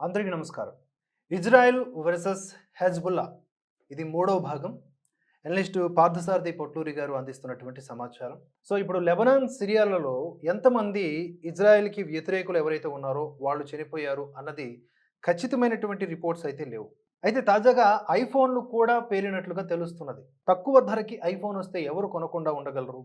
అందరికీ నమస్కారం. Israel versus Hezbollah ఇది మూడవ భాగం. అనలిస్ట్ పార్థసారథి పొట్లూరి గారు అందిస్తున్నటువంటి సమాచారం. సో ఇప్పుడు లెబనాన్ సిరియాలలో ఎంతమంది ఇజ్రాయెల్కి వ్యతిరేకులు ఎవరైతే ఉన్నారో వాళ్ళు చనిపోయారు అన్నది ఖచ్చితమైనటువంటి రిపోర్ట్స్ అయితే లేవు. అయితే తాజాగా ఐఫోన్లు కూడా పేలినట్లుగా తెలుస్తున్నది. తక్కువ ధరకి ఐఫోన్ వస్తే ఎవరు కొనకుండా ఉండగలరు?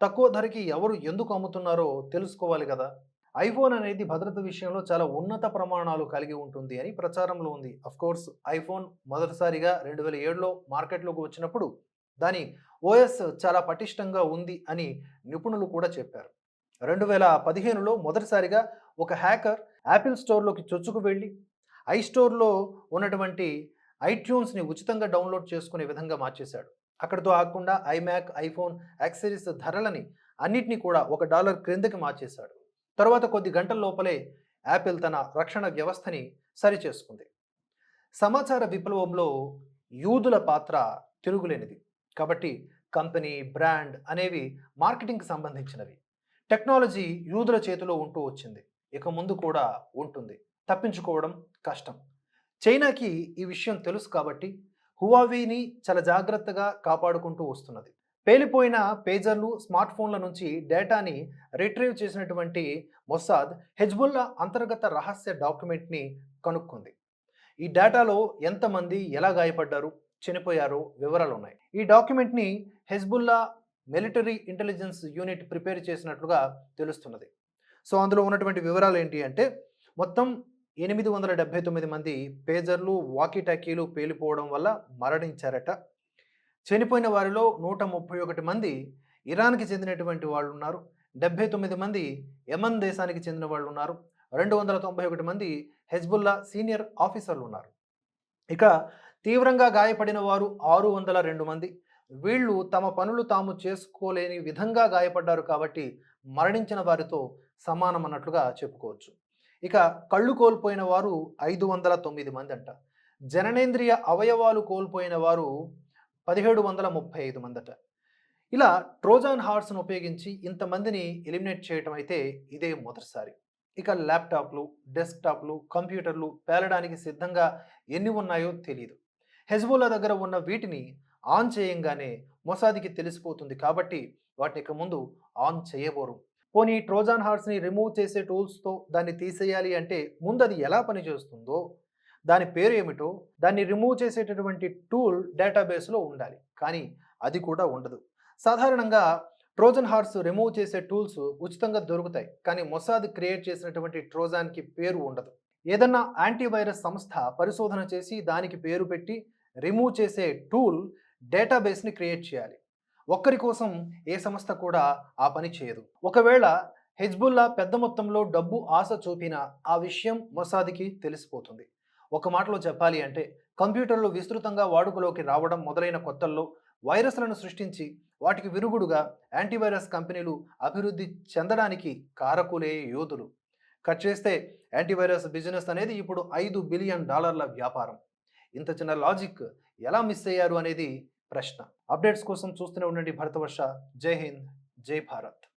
తక్కువ ధరకి ఎవరు ఎందుకు అమ్ముతున్నారో తెలుసుకోవాలి కదా. ఐఫోన్ అనేది భద్రత విషయంలో చాలా ఉన్నత ప్రమాణాలు కలిగి ఉంటుంది అని ప్రచారంలో ఉంది. కోర్స్ ఐఫోన్ మొదటిసారిగా రెండు వేల ఏడులో మార్కెట్లోకి వచ్చినప్పుడు దాని ఓఎస్ చాలా పటిష్టంగా ఉంది అని నిపుణులు కూడా చెప్పారు. రెండు వేల పదిహేనులో మొదటిసారిగా ఒక హ్యాకర్ యాపిల్ స్టోర్లోకి చొచ్చుకు వెళ్ళి ఐ స్టోర్లో ఉన్నటువంటి ఐట్యూన్స్ని ఉచితంగా డౌన్లోడ్ చేసుకునే విధంగా మార్చేశాడు. అక్కడితో ఆకుండా ఐమ్యాక్ ఐఫోన్ యాక్సరీస్ ధరలని అన్నిటినీ కూడా ఒక డాలర్ క్రిందకి మార్చేశాడు. తర్వాత కొద్ది గంటల లోపలే యాపిల్ తన రక్షణ వ్యవస్థని సరిచేసుకుంది. సమాచార విప్లవంలో యూదుల పాత్ర తిరుగులేనిది. కాబట్టి కంపెనీ బ్రాండ్ అనేవి మార్కెటింగ్కి సంబంధించినవి. టెక్నాలజీ యూదుల చేతిలో ఉంటూ వచ్చింది. ఇక ముందు కూడా ఉంటుంది. తప్పించుకోవడం కష్టం. చైనాకి ఈ విషయం తెలుసు కాబట్టి హువావీని చాలా జాగ్రత్తగా కాపాడుకుంటూ వస్తున్నది. పేలిపోయిన పేజర్లు స్మార్ట్ ఫోన్ల నుంచి డేటాని రిట్రీవ్ చేసినటువంటి మొసాద్ హెజ్బుల్లా అంతర్గత రహస్య డాక్యుమెంట్ని కనుక్కుంది. ఈ డేటాలో ఎంతమంది ఎలా గాయపడ్డారు చనిపోయారో వివరాలు ఉన్నాయి ఈ డాక్యుమెంట్ని Hezbollah military intelligence unit prepare చేసినట్లుగా తెలుస్తున్నది. సో అందులో ఉన్నటువంటి వివరాలు ఏంటి అంటే మొత్తం ఎనిమిది వందల డెబ్బై తొమ్మిది మంది పేజర్లు వాకీటాకీలు పేలిపోవడం వల్ల మరణించారట. చనిపోయిన వారిలో నూట ముప్పై ఒకటి మంది ఇరాన్కి చెందినటువంటి వాళ్ళు ఉన్నారు డెబ్బై తొమ్మిది మంది యమన్ దేశానికి చెందిన వాళ్ళు ఉన్నారు రెండు వందల తొంభై ఒకటి మంది హెజ్బుల్లా సీనియర్ ఆఫీసర్లు ఉన్నారు ఇక తీవ్రంగా గాయపడిన వారు ఆరు వందల రెండు మంది. వీళ్ళు తమ పనులు తాము చేసుకోలేని విధంగా గాయపడ్డారు కాబట్టి మరణించిన వారితో సమానం అన్నట్లుగా చెప్పుకోవచ్చు. ఇక కళ్ళు కోల్పోయిన వారు ఐదు వందల తొమ్మిది మంది అంట జననేంద్రియ అవయవాలు కోల్పోయిన వారు పదిహేడు వందల ముప్పై ఐదు మందట. ఇలా ట్రోజాన్ హార్స్ను ఉపయోగించి ఇంతమందిని ఎలిమినేట్ చేయటం అయితే ఇదే మొదటిసారి. ఇక ల్యాప్టాప్లు డెస్క్టాప్లు కంప్యూటర్లు పేలడానికి సిద్ధంగా ఎన్ని ఉన్నాయో తెలియదు హెజ్బోలా దగ్గర ఉన్న వీటిని ఆన్ చేయంగానే మొసాదికి తెలిసిపోతుంది కాబట్టి వాటిని ఇక ముందు ఆన్ చేయబోరు. పోనీ ట్రోజాన్ హార్ట్స్ని రిమూవ్ చేసే టూల్స్తో దాన్ని తీసేయాలి అంటే ముందు అది ఎలా పనిచేస్తుందో దాని పేరు ఏమిటో దాన్ని రిమూవ్ చేసేటటువంటి టూల్ డేటాబేస్లో ఉండాలి. కానీ అది కూడా ఉండదు. సాధారణంగా ట్రోజన్ హార్ట్స్ రిమూవ్ చేసే టూల్స్ ఉచితంగా దొరుకుతాయి. కానీ మొసాద్ క్రియేట్ చేసినటువంటి ట్రోజాన్కి పేరు ఉండదు. ఏదన్నా యాంటీవైరస్ సంస్థ పరిశోధన చేసి దానికి పేరు పెట్టి రిమూవ్ చేసే టూల్ డేటాబేస్ని క్రియేట్ చేయాలి. ఒక్కరి కోసం ఏ సంస్థ కూడా ఆ పని చేయదు. ఒకవేళ హెజ్బుల్లా పెద్ద మొత్తంలో డబ్బు ఆశ చూపినా ఆ విషయం మొసాద్కి తెలిసిపోతుంది. ఒక మాటలో చెప్పాలి అంటే కంప్యూటర్లు విస్తృతంగా వాడుకలోకి రావడం మొదలైన కొత్తల్లో వైరస్లను సృష్టించి వాటికి విరుగుడుగా యాంటీవైరస్ కంపెనీలు అభివృద్ధి చెందడానికి కారకులే యోధులు. కట్ చేస్తే యాంటీవైరస్ బిజినెస్ అనేది ఇప్పుడు ఐదు బిలియన్ డాలర్ల వ్యాపారం. ఇంత చిన్న లాజిక్ ఎలా మిస్ అయ్యారు అనేది ప్రశ్న. అప్డేట్స్ కోసం చూస్తూనే ఉండండి భరతవర్ష. జై హింద్. జై భారత్.